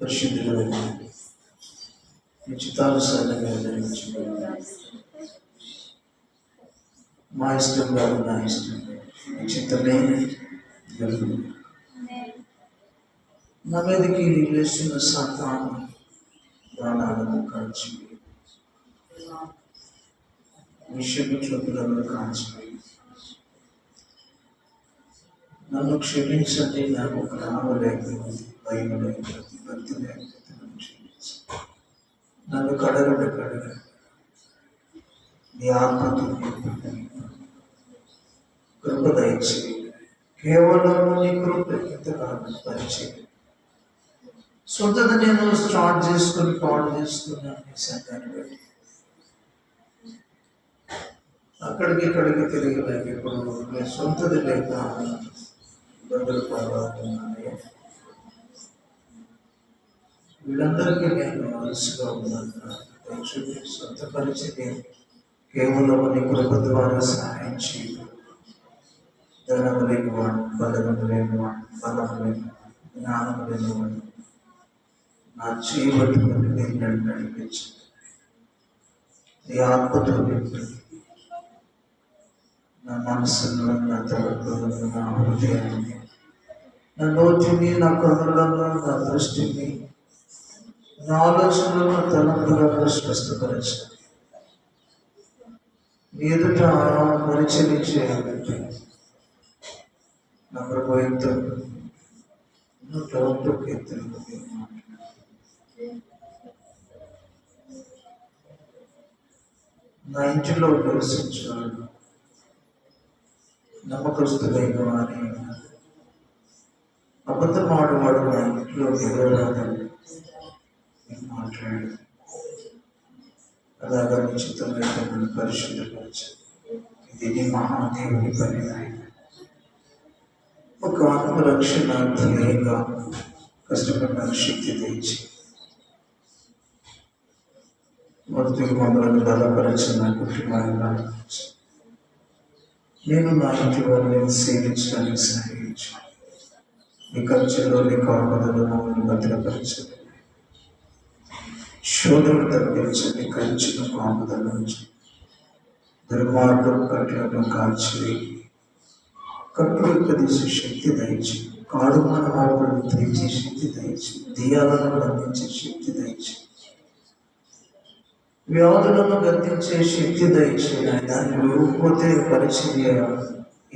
పరిశుద్ధులైన మీ చిత్తానుసారంగా నిర్మించి మా ఇష్టం కాదు నా ఇష్టం మీ చిత్తమే జరుగును నా మీదకి లేచిన సాతాను ప్రాణాలను కాల్చి విషయపు చూపులను కాల్చి నన్ను క్షమించండి నాకు ప్రేమ లేకపోతే భయం లేకపోతే భక్తి లేకపోతే నన్ను క్షమించండి నన్ను కడగడ కడగ నీ ఆత్మతో నింపండి. కృప దయచి కేవలం నీ కృప ఎంతకాలం పరిచయం సొంతగా నేను స్టార్ట్ చేసుకుని పాడు చేసుకున్నాను ఈ సంఘాన్ని బట్టి అక్కడికి ఇక్కడికి తిరిగి లేక ఇప్పుడు నేను సొంతది లేక ఇబ్బందులు పాల్గొతున్నాను వీళ్ళందరికీ నేను మనసుగా ఉన్నాను దయచేసి సొంత పరిచయం కేవలం నీ కృప ద్వారా సహాయం చేయి ధనము లేనివాడు బలము లేనివాడు బలము లేనివాడు జ్ఞానము లేనివాడు నా చేయబట్టుకుని నేను నన్ను నడిపించండి. నీ ఆత్మతో నింపండి. నా మనసును నా తలపులను నా హృదయాన్ని నా నోటిని నా కనులను నా దృష్టిని నా ఆలోచనలను నా తలంపులను స్పష్టపరచండి నీ ఎదుట పరిచయించే చేయాలంటే నా ప్రభు ఎంతో నూట ఒకటో కీర్తనలో నా ఇంటిలో నివసించాడు. నమ్మకస్తులైన వారి అబద్ధం ఆడవాడు నా ఇంట్లో నిలవరాదని నేను మాట్లాడు అలాగా నిశ్చితమైన నన్ను పరిశుద్ధపరచు ఇది నీ మహాదేవుని పని నాయన ఒక ఆత్మరక్షణ ధ్యేయంగా కష్టపడిన శక్తి తెచ్చి మొదటి మమ్మల్ని బలపరచిన కుటుంబాన్ని బలపరచు. నేను నా ఇంటి వారిని సేవించడానికి సహాయించు నీ ఖర్చులో నీ కాపదలో మమ్మల్ని భద్రపరచండి శోధనలు తప్పించండి కంచిన పాము తగ్గించండి దుర్మార్గం కట్టడం కాల్చి కట్టుడు శక్తి దయచి. కాడు మన తెచ్చే శక్తి దయచి. దియాలను బంధించే శక్తి దయచి. వ్యాధులను గద్దించే శక్తి దయచి. దాన్ని నువ్వుపోతే పరిచర్య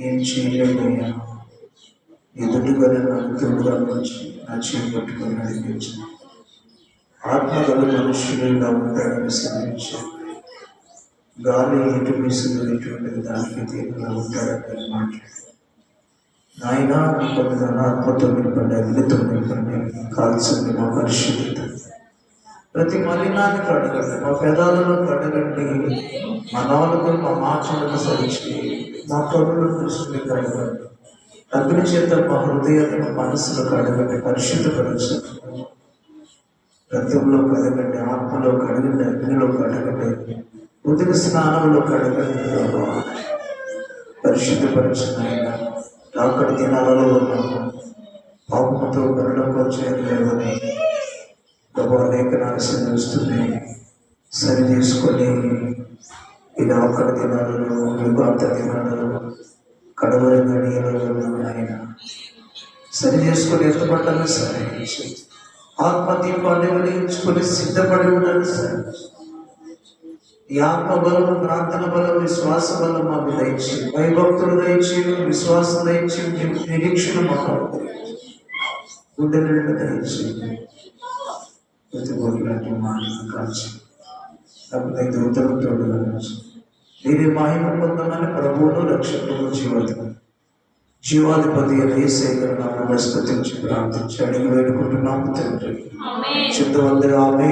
ఏం చేయలేదయ్యా ఎదుటిగా నాకు తోడుగా నా చేపట్టుకొని నడిపించాను ఆత్మగల మనుషులు ఇలా ఉంటాడని గాలి ఎటు విసుగునేటువంటిది దానికి తీరుగా ఉంటాడని మాట్లాడారు. నాయన నింపండి నా ఆత్మతో నింపండి అగ్నితో నింపండి కాల్సింది మా పరిశుద్ధత ప్రతి మలినాన్ని కడగండి మా పెదాలను కడగండి. మా నాలుగు మా మాటలను సరిచి మా కరుణ దృష్టిని కడగండి. అగ్ని చేత మా హృదయాలను మా మనసులో కడగండి పరిశుద్ధపరచండి రక్తంలో కడగండి ఆత్మలో కడగండి అగ్నిలో కడగండి ఉదక స్నానంలో కడగండి ప్రభా. పరిశుద్ధపరచిన ఆయన దినాలలో ఉన్నాము పాపంతో కరుణంలో చేయలేదని ప్రభా లేఖనాలు శ్రమిస్తున్నాయి సరి చేసుకొని ఈ అక్కడి దినాలలో యుగాంత దినాలలో కడవరి గడియలలో ఆయన సరి చేసుకొని ఎత్తపడ్డాను సరే ఆత్మ దీపాన్ని సిద్ధపడి ఉండాలి సార్. ఈ ఆత్మ బలము ప్రార్థన బలం విశ్వాస బలం మాకు దయచి భయభక్తులు దయచి విశ్వాసం దయచి నిరీక్షణ మాకు గుండె నిండా దయచి ప్రతి ఒక్కటి మాటలు కాల్చి లేకపోతే దూతలు తోడు నుంచి మీరే మహిమ పొందమని ప్రభువును రక్షకుడు జీవితం జీవాధిపతి ఏసేకర్ నామమున స్తుతించి ప్రార్థించి అడిగి వేడుకుంటున్నాము తండ్రి. చిత్తవందరూ ఆమె